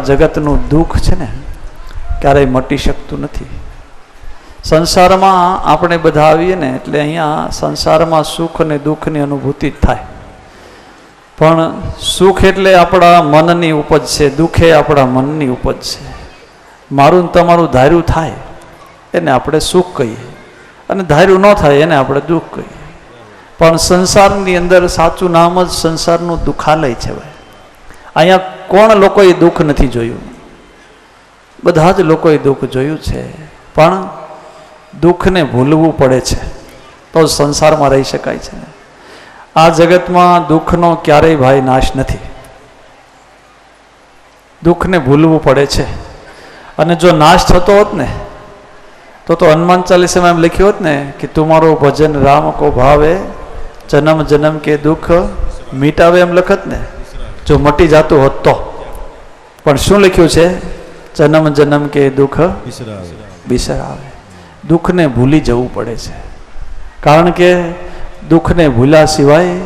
જગતનું દુઃખ છે ને, ક્યારેય મટી શકતું નથી. સંસારમાં આપણે બધા આવીએ ને, એટલે અહીંયા સંસારમાં સુખ અને દુઃખની અનુભૂતિ જ થાય. પણ સુખ એટલે આપણા મનની ઉપજ છે, દુઃખ આપણા મનની ઉપજ છે. મારું તમારું ધાર્યું થાય, એને આપણે સુખ કહીએ. અને ધાર્યું ન થાય, એને આપણે દુઃખ કહીએ. પણ સંસારની અંદર સાચું નામ જ સંસારનું દુઃખાલય છે ભાઈ. અહીંયા કોણ લોકોએ દુઃખ નથી જોયું? બધા જ લોકોએ દુઃખ જોયું છે. પણ દુઃખને ભૂલવું પડે છે. તો સંસારમાં રહી શકાય છે. આ જગતમાં દુઃખનો ક્યારેય ભાઈ નાશ નથી. દુઃખને ભૂલવું પડે છે. અને જો નાશ થતો હોત ને, તો તો હનુમાન ચાલીસામાં એમ લખ્યું હોત ને, કે તમારું ભજન રામ કો ભાવે, જન્મ જન્મ કે દુઃખ મીટાવે એમ લખત ને. જો મટી જતું હોત તો. પણ શું લખ્યું છે? જન્મ જન્મ કે દુઃખ બિસર આવે દુઃખને ભૂલી જવું પડે છે. કારણ કે દુઃખને ભૂલ્યા સિવાય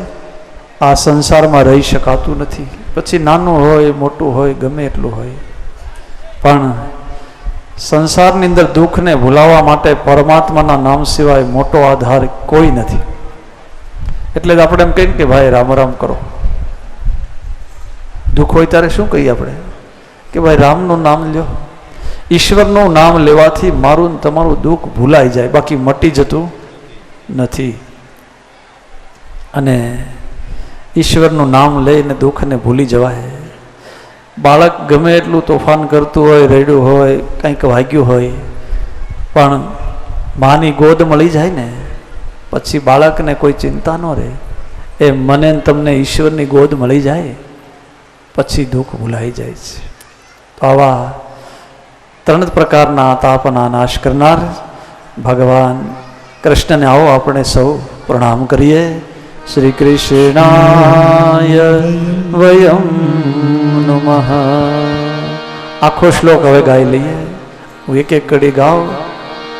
આ સંસારમાં રહી શકાતું નથી. પછી નાનું હોય મોટું હોય ગમે એટલું હોય. પણ સંસારની અંદર દુઃખને ભૂલાવવા માટે પરમાત્માના નામ સિવાય મોટો આધાર કોઈ નથી. એટલે જ આપણે એમ કહીએ કે ભાઈ રામ રામ કરો. દુઃખ હોય ત્યારે શું કહીએ આપણે? કે ભાઈ રામનું નામ લ્યો. ઈશ્વરનું નામ લેવાથી મારું તમારું દુઃખ ભૂલાઈ જાય. બાકી મટી જતું નથી. અને ઈશ્વરનું નામ લઈને દુઃખને ભૂલી જવાય. બાળક ગમે એટલું તોફાન કરતું હોય, રેડ્યું હોય, કંઈક વાગ્યું હોય, પણ માની ગોદ મળી જાય ને, પછી બાળકને કોઈ ચિંતા ન રહે. એ મને તમને ઈશ્વરની ગોદ મળી જાય, પછી દુઃખ ભૂલાઈ જાય છે. તો આવા ત્રણ પ્રકારના તાપના નાશ કરનાર ભગવાન કૃષ્ણને આવો આપણે સૌ પ્રણામ કરીએ. શ્રી કૃષ્ણાય વયમ નમઃ. આખો શ્લોક હવે ગાઈ લઈએ. હું એક એક કડી ગાઉં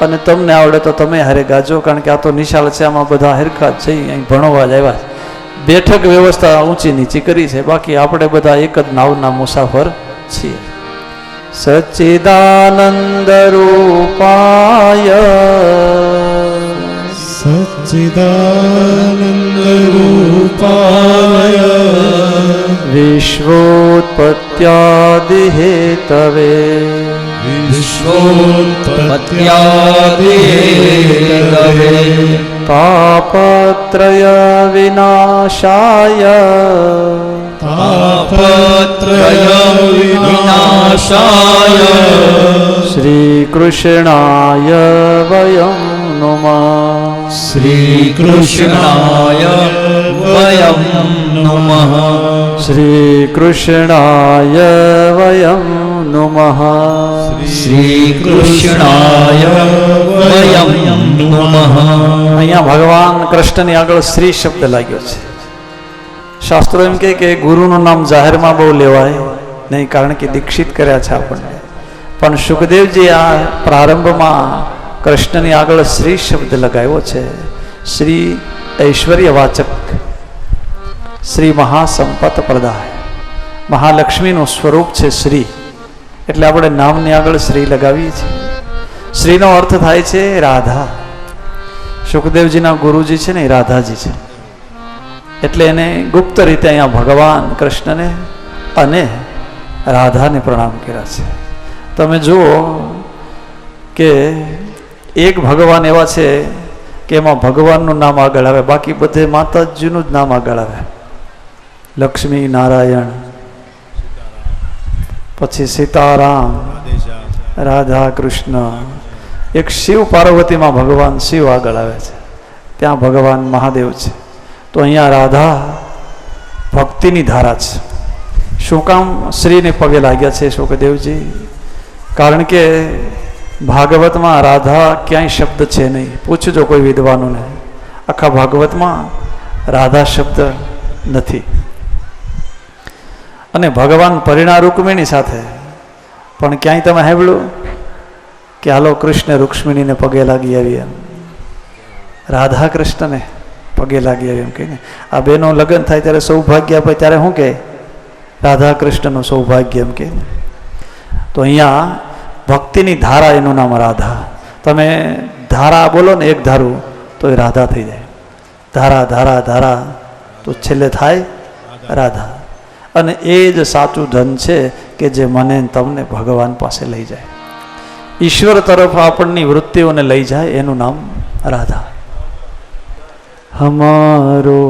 અને તમને આવડે તો તમે હારે ગાજો, કારણ કે આ તો નિશાળ છે, આમાં બધા હરખા છે, અહીં ભણવા જ આવ્યા બેઠક વ્યવસ્થા ઊંચી નીચી કરી છે, બાકી આપણે બધા એક જ નાવના મુસાફર છીએ. सच्चिदानन्दरूपाय सच्चिदानन्दरूपाय विश्वोत्पत्यादिहेतवे विश्वोत्पत्यादिहेतवे पापत्रयविनाशाय વિનાશાય तापत्रयविनाशाय શ્રીકૃષ્ણાય વયમ નુમઃ श्रीकृष्णाय वयं नमः શ્રીકૃષ્ણાય વયમ નુમઃ श्रीकृष्णाय वयं नमः અહીંયા ભગવાન કૃષ્ણની આગળ શ્રી શબ્દ લાગ્યો છે શાસ્ત્રો એમ કહે કે ગુરુનું નામ જાહેરમાં બહુ લેવાય નહીં, કારણ કે દીક્ષિત કર્યા છે આપણને. પણ સુખદેવજી આ પ્રારંભમાં કૃષ્ણની આગળ શ્રી શબ્દ લગાવ્યો છે. શ્રી ઐશ્વર્યવાચક શ્રી મહાસંપત પ્રદાય. મહાલક્ષ્મીનું સ્વરૂપ છે શ્રી. એટલે આપણે નામની આગળ શ્રી લગાવીએ છીએ. શ્રીનો અર્થ થાય છે રાધા. સુખદેવજીના ગુરુજી છે ને રાધાજી છે. એટલે એને ગુપ્ત રીતે અહીંયા ભગવાન કૃષ્ણને અને રાધાને પ્રણામ કર્યા છે. તમે જુઓ કે એક ભગવાન એવા છે કે એમાં ભગવાનનું નામ આગળ આવે, બાકી બધે માતાજીનું જ નામ આગળ આવે. લક્ષ્મી, નારાયણ, પછી સીતારામ, રાધા કૃષ્ણ. એક શિવ પાર્વતીમાં ભગવાન શિવ આગળ આવે છે. ત્યાં ભગવાન મહાદેવ છે. તો અહીંયા રાધા ભક્તિની ધારા છે. શું કામ શ્રીને પગે લાગ્યા છે શુકદેવજી કારણ કે ભાગવતમાં રાધા ક્યાંય શબ્દ છે નહીં. પૂછજો કોઈ વિદ્વાનોને. આખા ભાગવતમાં રાધા શબ્દ નથી. અને ભગવાન પરિણા રૂકમિણી સાથે. પણ ક્યાંય તમે સાંભળ્યું કે હાલો કૃષ્ણ રૂક્ષ્મિણીને પગે લાગી આવી એમ? રાધા કૃષ્ણને. પગે લાગી એમ કહીને. આ બેનો લગ્ન થાય ત્યારે સૌભાગ્ય આપે ત્યારે શું કહે? રાધા કૃષ્ણનું સૌભાગ્ય એમ કે તો અહીંયા ભક્તિની ધારા એનું નામ રાધા. તમે ધારા બોલો ને એક ધારું, તો એ રાધા થઈ જાય. ધારા ધારા ધારા, તો છેલ્લે થાય રાધા. અને એ જ સાચું ધન છે કે જે મને તમને ભગવાન પાસે લઈ જાય. ઈશ્વર તરફ આપણની વૃત્તિઓને લઈ જાય એનું નામ રાધા. હમારો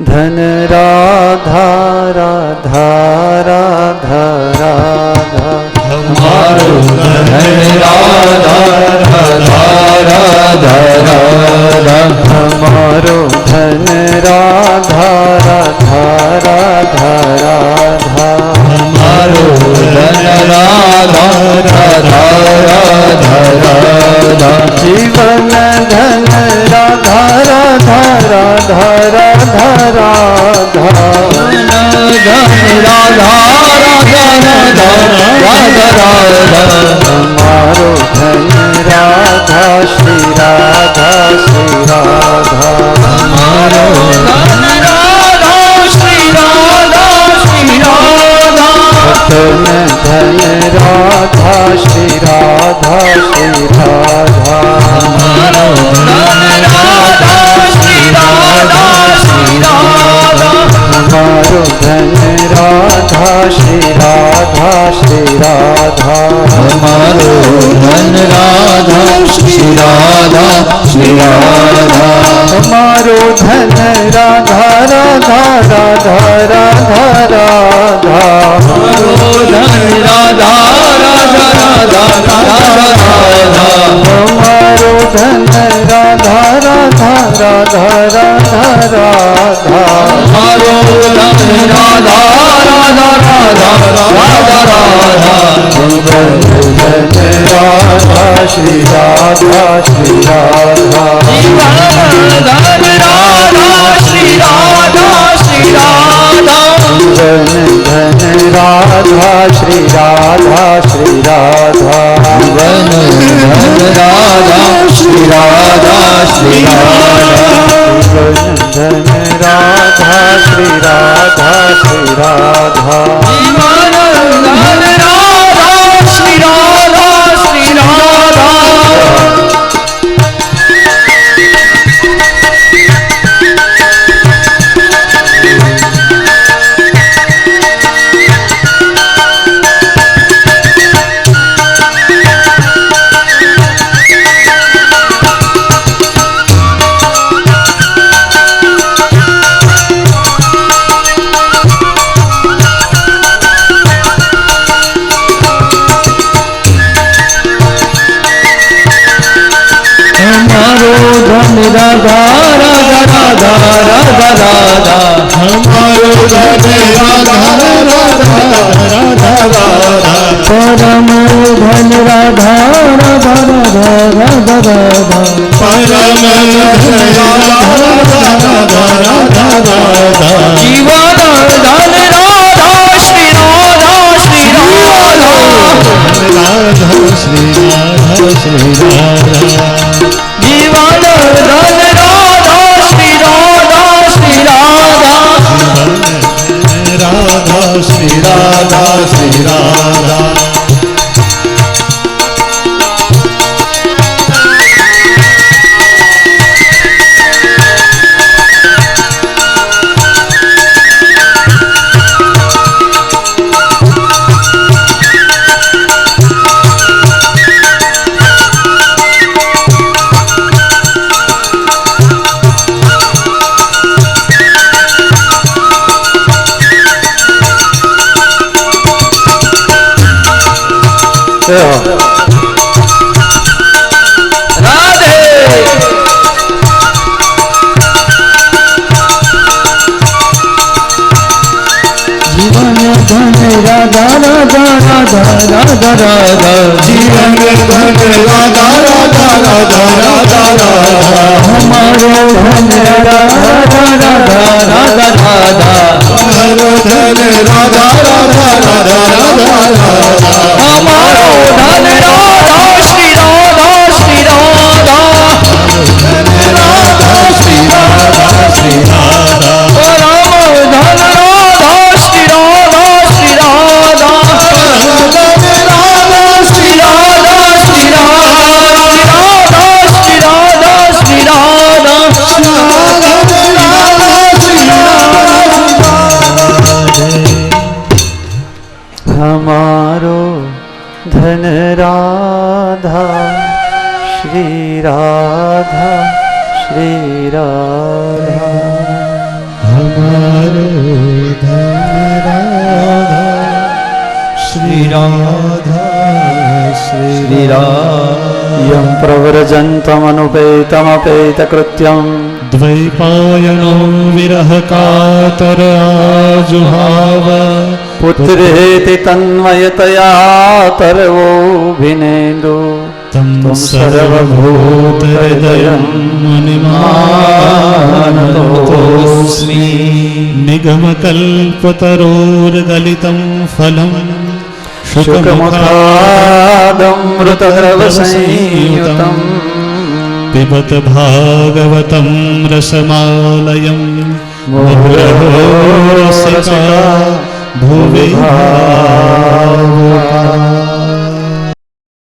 ધન રાધા રાધા રાધા રાધા હમારો ધન રાધા રાધા રાધા રાધા હમારો ધન રાધા રાધા ધરા રાધા ધન રાધા રાધા રાધા અમારો ધન રાધા શ્રી રાધા શ્રી રાધા મારો ધન રાધા શ્રી રાધા શ્રી રાધા ધન ધન રાધા શ્રી રાધા શ્રી રાધા મારો ધન શ્રી રાધા શ્રી રાધા હમારો ધન રાધા શ્રી રાધા. શ્રી રાધા અમારો ધન રાધા રાધા રાધા રાધા. રાધા શ્રી રાધા ધન રાધા શ્રી રાધા શ્રી રાધા ધન ધન રાધા શ્રી રાધા શ્રી રાધા ધન ધન રાધા શ્રી રાધા શ્રી ધન રાધા શ્રી રાધા શ્રી રાધા રાધા રાધા રાધા રાધા રાધા હમારો ભજે રાધા રાધા રાધા રાધા પરમ ભન રાધા રાધા રાધા રાધા રાધા પરમ ભન રાધા રાધા રાધા રાધા જીવન દાન રાધા રાધા રાધા રાધા રાધા જીવન ધન રાધા રાધા રાધા રાધા રાધા હમારો ધન રાધા રાધા રાધા રાધા હમારો ધન રાધા મારો ધન રાધા શ્રી રાધા શ્રી રાધા. હમારો ધન રાધા શ્રી રાધા શ્રી રાધા. યમ પ્રવ્રજંતમનુપેતમપેતકૃત્યમ દ્વૈપાયણો વિરહ કાતરા જુહાવા कातर आजुहाव पुत्रेति तन्मयतया तरवोऽभिनेन्दु तं सर्वभूतहृदयं मुनिमानतोऽस्मि निगमकल्पतरोर्गलितं फलं शुकमुखादमृतद्रवसंयुतम् पिबत भागवतं रसमालयं मुहुरहो मुहुरहो रसिका ભુવિ ભાવ.